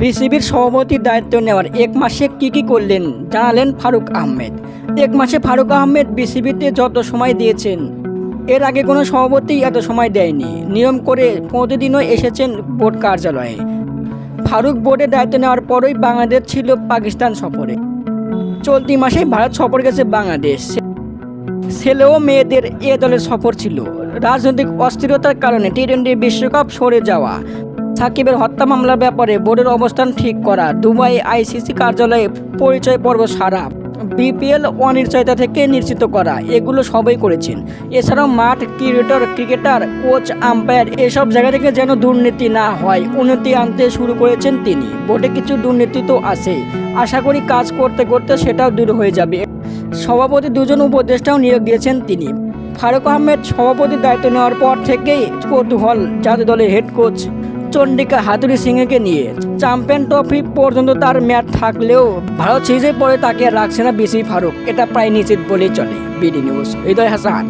বিসিবির সভাপতির দায়িত্ব নেওয়ার এক মাসে কি কি করলেন জানালেন ফারুক আহমেদ। এক মাসে ফারুক আহমেদ বিসিবিতে যত সময় দিয়েছেন, এর আগে কোনো সভাপতি এত সময় দেয়নি। নিয়ম করে প্রতিদিনও এসেছেন বোর্ড কার্যালয়ে। ফারুক বোর্ডে দায়িত্ব নেওয়ার পরই বাংলাদেশ ছিল পাকিস্তান সফরে। চলতি মাসে ভারত সফর গেছে বাংলাদেশ। ছেলে ও মেয়েদের এ দলের সফর ছিল। রাজনৈতিক অস্থিরতার কারণে টি টোয়েন্টি বিশ্বকাপ সরে যাওয়া সাকিবের হত্যা মামলার ব্যাপারে বোর্ডের অবস্থান ঠিক করা দুবাই আইসিসি কার্যালয়ে পরিচয় পর্ব সারা। বিপিএল অনিশ্চয়তা থেকে নিশ্চিত করা। এগুলো সবাই করেছেন। এছাড়াও মাঠ ক্রিকেটার ক্রিকেটার, কোচ, আম্পায়ার এসব জায়গা থেকে যেন দুর্নীতি না হয়, উন্নতি আনতে শুরু করেছেন তিনি। বোর্ডে কিছু দুর্নীতি তো আছেই। আশা করি কাজ করতে করতে সেটাও দূর হয়ে যাবে। সভাপতি দুজন উপদেষ্টাও নিয়োগ দিয়েছেন তিনি। ফারুক আহমেদ সভাপতির দায়িত্ব নেওয়ার পর থেকেই কৌতূহল জাতীয় দলের হেড কোচ চন্ডিকা হাতুরি সিংকে নিয়ে। চ্যাম্পিয়ন ট্রফি পর্যন্ত তার ম্যাচ থাকলেও ভারত সিরিজের পরে তাকে রাখছে না বিসি ফারুক। এটা প্রায় নিশ্চিত বলেই চলে। BD news, Hridoy Hasan.